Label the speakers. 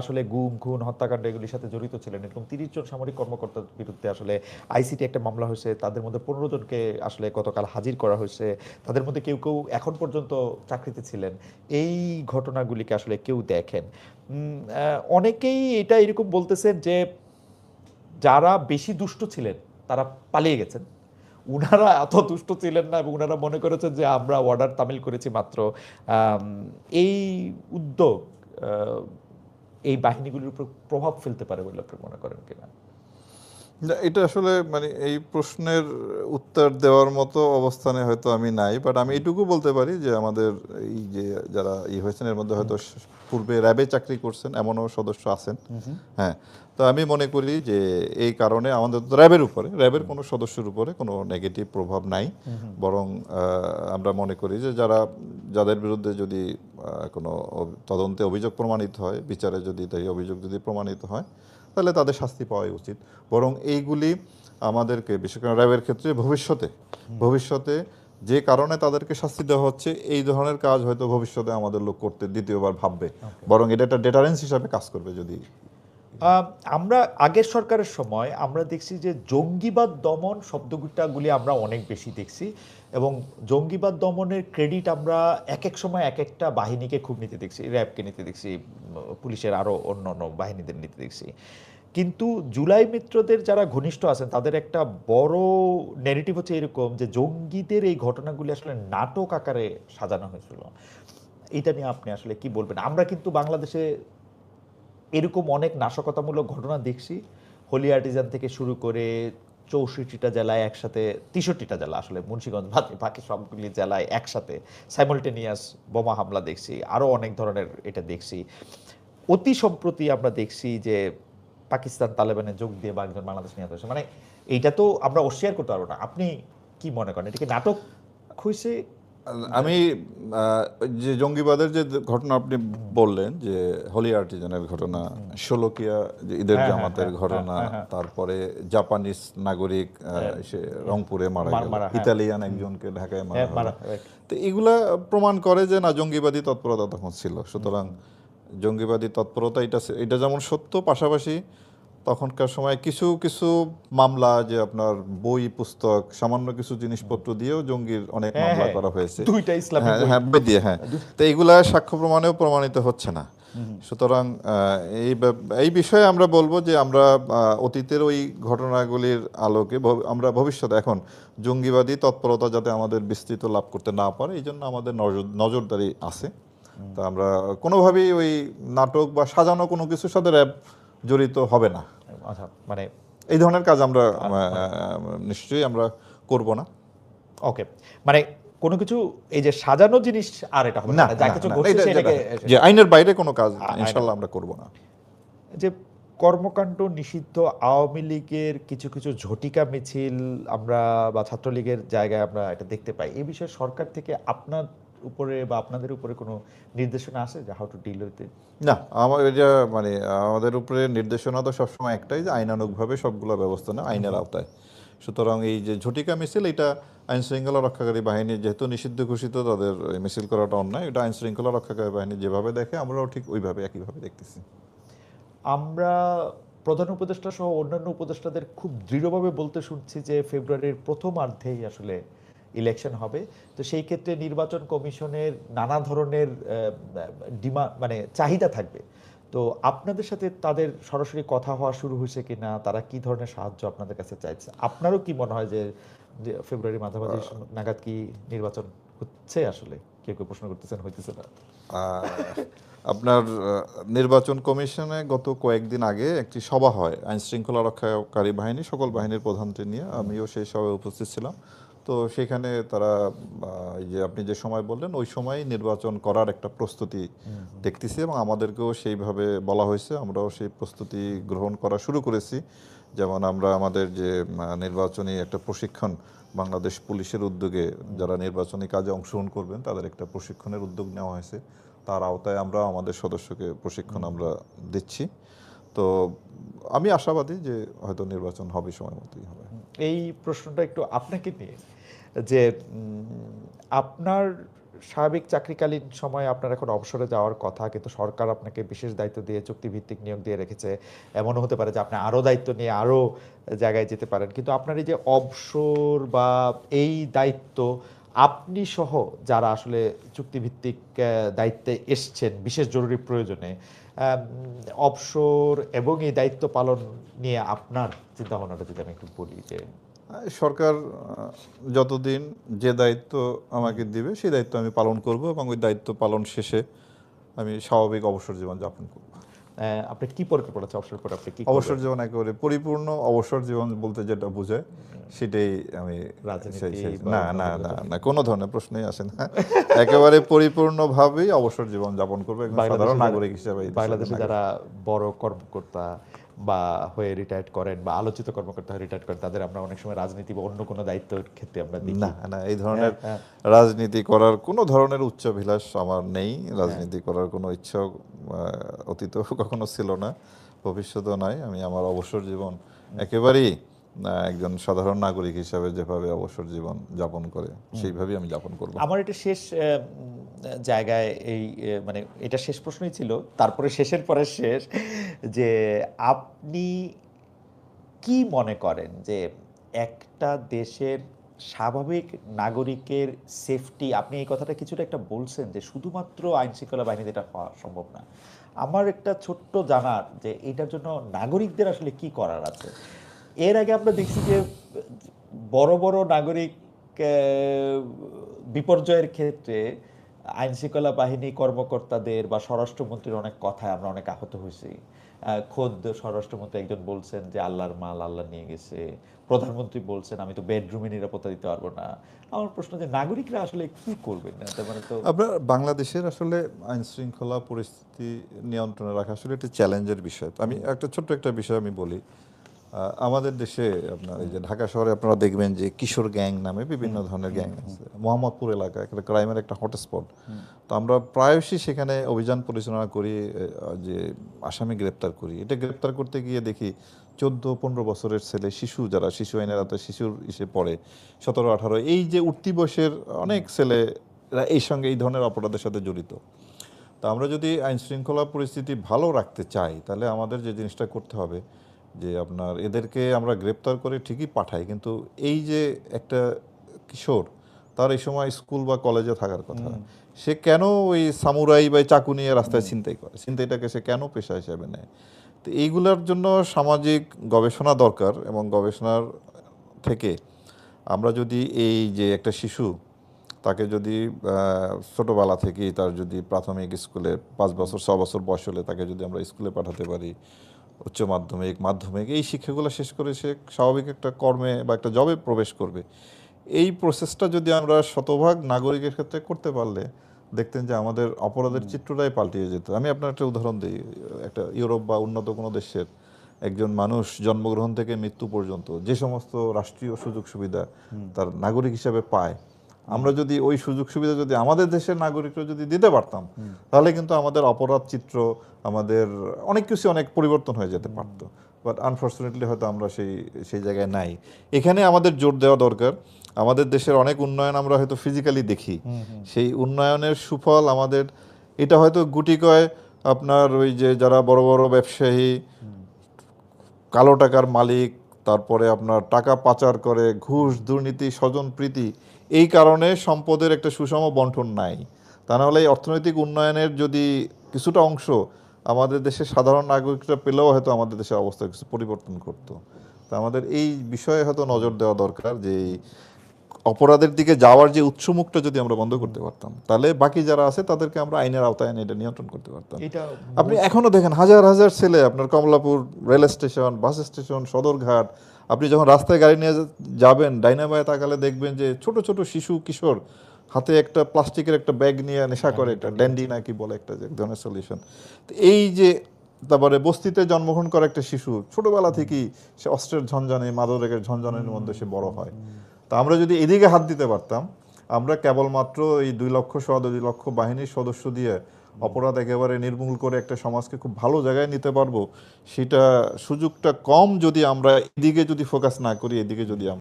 Speaker 1: আসলে গুম, খুন, হত্যাকাণ্ড এগুলির সাথে জড়িত ছিলেন এরকম তিরিশ জন সামরিক কর্মকর্তার বিরুদ্ধে আসলে আইসিটি একটা মামলা হয়েছে। তাদের মধ্যে পনেরো জনকে আসলে গতকাল হাজির করা হয়েছে। তাদের মধ্যে কেউ কেউ এখন পর্যন্ত চাকরিতে ছিলেন। এই ঘটনাগুলিকে আসলে কেউ দেখেন। অনেকেই এটা এরকম বলতেছেন যে যারা বেশি দুষ্ট ছিলেন, তারা পালিয়ে গেছেন। উনারা এত দুষ্ট ছিলেন না এবং উনারা মনে করেছেন যে আমরা অর্ডার তামিল করেছি মাত্র। এই উদ্যোগ এই বাহিনীগুলির উপর প্রভাব ফেলতে পারে বলে আপনি মনে করেন কিনা?
Speaker 2: না, এটা আসলে মানে এই প্রশ্নের উত্তর দেওয়ার মতো অবস্থানে হয়তো আমি নাই বাট আমি এটুকু বলতে পারি যে আমাদের এই যে যারা ই হয়েছেন এর মধ্যে হয়তো পূর্বে র্যাবে চাকরি করছেন এমনও সদস্য আছেন। হ্যাঁ তো আমি মনে করি যে এই কারণে আমাদের তো র্যাবের উপরে র্যাবের কোনো সদস্যের উপরে কোনো নেগেটিভ প্রভাব নাই। বরং আমরা মনে করি যে যারা যাদের বিরুদ্ধে যদি কোনো তদন্তে অভিযোগ প্রমাণিত হয় বিচারে যদি তাই অভিযোগ যদি প্রমাণিত হয় তাহলে তাদের শাস্তি পাওয়াই উচিত। বরং এইগুলি আমাদেরকে বিশেষ করে র্যাবের ক্ষেত্রে ভবিষ্যতে ভবিষ্যতে যে কারণে তাদেরকে শাস্তি দেওয়া হচ্ছে এই ধরনের কাজ হয়তো ভবিষ্যতে আমাদের লোক করতে দ্বিতীয়বার ভাববে। বরং এটা একটা ডেটারেন্স হিসাবে কাজ করবে যদি
Speaker 1: আমরা আগের সরকারের সময় আমরা দেখছি যে জঙ্গিবাদ দমন শব্দগুলি আমরা অনেক বেশি দেখছি এবং জঙ্গিবাদ দমনের ক্রেডিট আমরা এক এক সময় এক একটা বাহিনীকে খুব নিতে দেখছি, র্যাবকে নিতে দেখছি পুলিশের আরও অন্য অন্য বাহিনীদের নিতে দেখছি। কিন্তু জুলাই মিত্রদের যারা ঘনিষ্ঠ আছেন, তাদের একটা বড় নেগেটিভ হচ্ছে এরকম যে জঙ্গিদের এই ঘটনাগুলি আসলে নাটক আকারে সাজানো হয়েছিল। এটা নিয়ে আপনি আসলে কি বলবেন? আমরা কিন্তু বাংলাদেশে এরকম অনেক নাশকতামূলক ঘটনা দেখছি। হোলি আর্টিজান থেকে শুরু করে চৌষট্টিটা জেলায় একসাথে, তেষট্টিটা জেলা আসলে মুন্সিগঞ্জ বাদ বাকি সবগুলি জেলায় একসাথে সাইমultaneous বোমা হামলা দেখছি আরও অনেক ধরনের এটা দেখছি। অতি সম্প্রতি আমরা দেখছি যে পাকিস্তান তালেবানে যোগ দিয়ে বা একজন বাংলাদেশ নিহত হয়েছে। মানে এইটা তো আমরা অস্বীকার করতে পারব না। আপনি কি মনে করেন? এটা কি নাটক হয়েছে
Speaker 2: আমি যে জঙ্গিবাদের যে ঘটনা আপনি বললেন যে হোলি আর্টিজানের ঘটনা ষোলকিয়া যে ঈদের
Speaker 1: হ্যাঁ, হ্যাঁ,
Speaker 2: জামাতের
Speaker 1: হ্যাঁ,
Speaker 2: ঘটনা। তারপরে জাপানিজ নাগরিক সে রংপুরে মারা গেল। ইতালিয়ান একজনকে ঢাকায় মারা. তো এগুলা প্রমাণ করে যে না জঙ্গিবাদী তৎপরতা তখন ছিল সুতরাং জঙ্গিবাদী তৎপরতা এটা এটা যেমন সত্য পাশাপাশি তখনকার সময় কিছু কিছু মামলা যে আপনার বই পুস্তক সামান্য কিছু জিনিসপত্র দিয়েও জঙ্গির অনেক
Speaker 1: হ্যাঁ,
Speaker 2: মামলা
Speaker 1: হ্যাঁ।
Speaker 2: করা হয়েছে।
Speaker 1: দুইটা ইসলামিক
Speaker 2: হ্যাঁ দিয়ে হ্যাঁ। তো এইগুলা সাক্ষ্য প্রমাণেও প্রমাণিত হচ্ছে না। সুতরাং এই এই বিষয়ে আমরা বলব যে আমরা অতীতের ওই ঘটনাগুলির আলোকে আমরা ভবিষ্যতে এখন জঙ্গিবাদী তৎপরতা যাতে আমাদের বিস্তৃত লাভ করতে না পারে এই জন্য আমাদের নজরদারি আছে। তা আমরা কোনোভাবেই ওই নাটক বা সাজানো কোনো কিছুর সাথে র্যাব জড়িত হবে না।
Speaker 1: আচ্ছা মানে
Speaker 2: এই ধরনের কাজ আমরা নিশ্চয়ই আমরা করব না।
Speaker 1: ওকে মানে কোনো কিছু এই যে সাজানো জিনিস আর এটা হবে না মানে যা কিছু ঘটছে সেটাকে
Speaker 2: যে আইনের বাইরে কোনো কাজ ইনশাল্লাহ আমরা করব না।
Speaker 1: যে কর্মকাণ্ড নিষিদ্ধ আওয়ামী লীগের কিছু কিছু ঝটিকা মিছিল আমরা বা ছাত্রলীগের জায়গায় আমরা এটা দেখতে পাই। এই বিষয়ে সরকার থেকে আপনার উপরে বা আপনাদের উপরে কোনো নির্দেশনা আছে যে how to deal with it
Speaker 2: না আমার এটা মানে আমাদের উপরে নির্দেশনা তো সবসময় একটাই যে আইনানুগভাবে সবগুলো ব্যবস্থা নেওয়া আইনের আওতায়। সুতরাং এই যে ঝটিকা মিছিল এটা আইন শৃঙ্খলা রক্ষাকারী বাহিনী যেহেতু নিষিদ্ধ ঘোষিত তাদের মিছিল করাটা অন্যায় এটা আইন শৃঙ্খলা রক্ষাকারী বাহিনী যেভাবে দেখে আমরাও ঠিক ওইভাবে একইভাবে দেখতেছি।
Speaker 1: আমরা প্রধান উপদেষ্টা সহ অন্যান্য উপদেষ্টাদের খুব দৃঢ়ভাবে বলতে শুনছি যে ফেব্রুয়ারির প্রথমার্ধেই আসলে ইলেকশন হবে। তো সেই ক্ষেত্রে নির্বাচন কমিশনের নানা ধরনের ডিমা মানে চাহিদা থাকবে। তো আপনাদের সাথে তাদের সরাসরি কথা হওয়া শুরু হয়েছে কিনা তারা কি ধরনের সাহায্য আপনাদের কাছে চাইছে? আপনারও কি মনে হয় যে ফেব্রুয়ারি মাঝামাঝি নাগাদ কি নির্বাচন হচ্ছে আসলে? কেউ কেউ প্রশ্ন করতেছেন হইতেছে না।
Speaker 2: আপনার নির্বাচন কমিশনে গত কয়েকদিন আগে একটি সভা হয় আইন শৃঙ্খলা রক্ষাকারী বাহিনী সকল বাহিনীর প্রধানকে নিয়ে। আমিও সেই সভায় উপস্থিত ছিলাম। তো সেখানে তারা এই যে আপনি যে সময় বললেন ওই সময় নির্বাচন করার একটা প্রস্তুতি দেখতেছি এবং আমাদেরকেও সেইভাবে বলা হয়েছে। আমরাও সেই প্রস্তুতি গ্রহণ করা শুরু করেছি। যেমন আমরা আমাদের যে নির্বাচনী একটা প্রশিক্ষণ বাংলাদেশ পুলিশের উদ্যোগে যারা নির্বাচনী কাজে অংশগ্রহণ করবেন তাদের একটা প্রশিক্ষণের উদ্যোগ নেওয়া হয়েছে। তার আওতায় আমরা আমাদের সদস্যকে প্রশিক্ষণ আমরা দিচ্ছি। তো আমি আশাবাদী যে হয়তো নির্বাচন হবে সময় মতোই হবে।
Speaker 1: এই প্রশ্নটা একটু আপনাকে নিয়ে। যে আপনার স্বাভাবিক চাকরিকালীন সময়ে আপনার এখন অবসরে যাওয়ার কথা, কিন্তু সরকার আপনাকে বিশেষ দায়িত্ব দিয়ে চুক্তিভিত্তিক নিয়োগ দিয়ে রেখেছে। এমনও হতে পারে যে আপনি আরও দায়িত্ব নিয়ে আরও জায়গায় যেতে পারেন। কিন্তু আপনার এই যে অবসর বা এই দায়িত্ব, আপনি সহ যারা আসলে চুক্তিভিত্তিক দায়িত্বে এসছেন, বিশেষ জরুরি প্রয়োজনে অবসর এবং এই দায়িত্ব পালন নিয়ে আপনার চিন্তা ভাবনাটা যদি আমি একটু বলি যে
Speaker 2: সরকার যতদিন যে দায়িত্ব আমাকে দিবে সেই দায়িত্ব আমি পালন করব এবং ওই দায়িত্ব পালন শেষে আমি স্বাভাবিক অবসর জীবন যাপন করব।
Speaker 1: আপনি কি পরিকল্পনা আছে অবসর পরে আপনি কি
Speaker 2: অবসর জীবন একেবারে পরিপূর্ণ অবসর জীবন বলতে যেটা বোঝায় সেটাই আমি না না না না কোনো ধরনের প্রশ্নই আসে না। একেবারে পরিপূর্ণভাবেই অবসর জীবন যাপন করবে সাধারণ নাগরিক হিসেবে
Speaker 1: বাংলাদেশে যারা বড় কর্মকর্তা বা হয়ে রিটায়ার্ড করেন বা আলোচিত কর্মকর্তা হয়ে রিটায়ার্ড করেন তাদের আমরা অনেক সময় রাজনীতি বা অন্য কোনো দায়িত্বের ক্ষেত্রে আমরা দেখি।
Speaker 2: না না এই ধরনের
Speaker 1: হ্যাঁ,
Speaker 2: রাজনীতি করার কোনো ধরনের উচ্চাভিলাষ আমার নেই। রাজনীতি করার কোনো ইচ্ছা অতীত কখনো ছিল না ভবিষ্যতেও নাই। আমি আমার অবসর জীবন একেবারেই একজন সাধারণ নাগরিক হিসাবে যেভাবে অবসর জীবন যাপন করে সেইভাবেই আমি যাপন করব।
Speaker 1: আমার এটা শেষ জায়গায় এই মানে এটা শেষ প্রশ্নই ছিল। তারপরে শেষের পরে শেষ, যে আপনি কি মনে করেন যে একটা দেশের স্বাভাবিক নাগরিকের সেফটি আপনি এই কথাটা কিছুটা একটা বলছেন যে শুধুমাত্র আইন শৃঙ্খলা বাহিনীতে এটা হওয়া সম্ভব না। আমার একটা ছোট্ট জানার যে এটার জন্য নাগরিকদের আসলে কি করার আছে? এর আগে আমরা দেখছি যে বড় বড় নাগরিক বিপর্যয়ের ক্ষেত্রে আইন শৃঙ্খলা বাহিনী কর্মকর্তাদের বা স্বরাষ্ট্রমন্ত্রীর অনেক কথায় আমরা অনেক আহত হয়েছি। খোদ স্বরাষ্ট্রমন্ত্রী একজন বলছেন যে আল্লাহর মাল আল্লাহ নিয়ে গেছে। প্রধানমন্ত্রী বলছেন, আমি তো বেডরুমে নিরাপত্তা দিতে পারব না। আমার প্রশ্ন যে নাগরিকরা আসলে কি করবেন? না, তার মানে তো
Speaker 2: আপনার বাংলাদেশের আসলে আইন শৃঙ্খলা পরিস্থিতি নিয়ন্ত্রণে রাখা আসলে একটি চ্যালেঞ্জের বিষয়। আমি একটা ছোট্ট একটা বিষয় আমি বলি। আমাদের দেশে আপনার এই যে ঢাকা শহরে আপনারা দেখবেন যে কিশোর গ্যাং নামে বিভিন্ন ধরনের গ্যাং আছে। মোহাম্মদপুর এলাকা একটা ক্রাইমের একটা হটস্পট। তো আমরা প্রায়শই সেখানে অভিযান পরিচালনা করি যে আসামি গ্রেপ্তার করি। এটা গ্রেপ্তার করতে গিয়ে দেখি চোদ্দ পনেরো বছরের ছেলে শিশু যারা শিশু আইনের আওতায় শিশুর ইসে পড়ে সতেরো আঠারো এই যে উঠতি বয়সের অনেক ছেলে এই সঙ্গে এই ধরনের অপরাধের সাথে জড়িত। তা আমরা যদি আইন শৃঙ্খলা পরিস্থিতি ভালো রাখতে চাই তাহলে আমাদের যে জিনিসটা করতে হবে যে আপনার এদেরকে আমরা গ্রেপ্তার করে ঠিকই পাঠাই কিন্তু এই যে একটা কিশোর তার এই সময় স্কুল বা কলেজে থাকার কথা সে কেন ওই সামুরাই বা চাকু নিয়ে রাস্তায় ছিনতাই করে? ছিনতাইটাকে সে কেন পেশা হিসেবে নেয়? তো এইগুলোর জন্য সামাজিক গবেষণা দরকার এবং গবেষণার থেকে আমরা যদি এই যে একটা শিশু তাকে যদি ছোটোবেলা ছোটবেলা থেকেই তার যদি প্রাথমিক স্কুলে পাঁচ বছর ছ বছর বয়স হলে তাকে যদি আমরা স্কুলে পাঠাতে পারি উচ্চ মাধ্যমিক মাধ্যমিক এই শিক্ষাগুলো শেষ করে সে স্বাভাবিক একটা কর্মে বা একটা জবে প্রবেশ করবে। এই প্রসেসটা যদি আমরা শতভাগ নাগরিকের ক্ষেত্রে করতে পারলে দেখতেন যে আমাদের অপরাধের চিত্রটাই পাল্টিয়ে যেত। আমি আপনার একটা উদাহরণ দিই একটা ইউরোপ বা উন্নত কোনো দেশের একজন মানুষ জন্মগ্রহণ থেকে মৃত্যু পর্যন্ত যে সমস্ত রাষ্ট্রীয় সুযোগ সুবিধা তার নাগরিক হিসাবে পায় আমরা যদি ওই সুযোগ সুবিধা যদি আমাদের দেশের নাগরিকরা যদি দিতে পারতাম তাহলে কিন্তু আমাদের অপরাধ চিত্র আমাদের অনেক কিছু অনেক পরিবর্তন হয়ে যেতে পারতো। বাট আনফর্চুনেটলি হয়তো আমরা সেই সেই জায়গায় নাই। এখানে আমাদের জোর দেওয়া দরকার। আমাদের দেশের অনেক উন্নয়ন আমরা হয়তো ফিজিক্যালি দেখি। সেই উন্নয়নের সুফল আমাদের এটা হয়তো গুটি কয় আপনার ওই যে যারা বড় বড় ব্যবসায়ী কালো টাকার মালিক তারপরে আপনার টাকা পাচার করে ঘুষ দুর্নীতি স্বজন প্রীতি এই কারণে সম্পদের একটা সুষম বন্টন নাই। তা নাহলে এই অর্থনৈতিক উন্নয়নের যদি কিছুটা অংশ আমাদের দেশের সাধারণ নাগরিকরা পেলেও হয়তো আমাদের দেশের অবস্থা কিছু পরিবর্তন করতো। তা আমাদের এই বিষয়ে হয়তো নজর দেওয়া দরকার যে অপরাধের দিকে যাওয়ার যে উৎসমুখটা যদি আমরা বন্ধ করতে পারতাম তাহলে বাকি যারা আছে তাদেরকে আমরা আইনের আওতায় এনে এটা নিয়ন্ত্রণ করতে পারতাম। আপনি এখনও দেখেন হাজার হাজার ছেলে আপনার Kamalapur rail station bus station Sadarghat আপনি যখন রাস্তায় গাড়ি নিয়ে যাবেন ডাইনামায় তাকালে দেখবেন যে ছোট ছোট শিশু কিশোর হাতে একটা প্লাস্টিকের একটা ব্যাগ নিয়ে নেশা করে এটা ড্যান্ডি নাকি বলে একটা যে এক ধরনের সলিউশন তো এই যে তারপরে বস্তিতে জন্মগ্রহণ করা একটা শিশু ছোটবেলা থেকেই সে অস্ত্রের ঝঞ্ঝানে মাদকের ঝঞ্ঝানের মধ্যে সে বড় হয়। তা আমরা যদি এদিকে হাত দিতে পারতাম আমরা কেবলমাত্র এই দুই লক্ষ সহ দুই লক্ষ বাহিনীর সদস্য দিয়ে অপরাধ একেবারে নির্মূল করে একটা সমাজকে খুব ভালো জায়গায় নিতে পারব, সেটা সুযোগটা কম যদি আমরা এদিকে যদি ফোকাস না করি, এদিকে যদি আমরা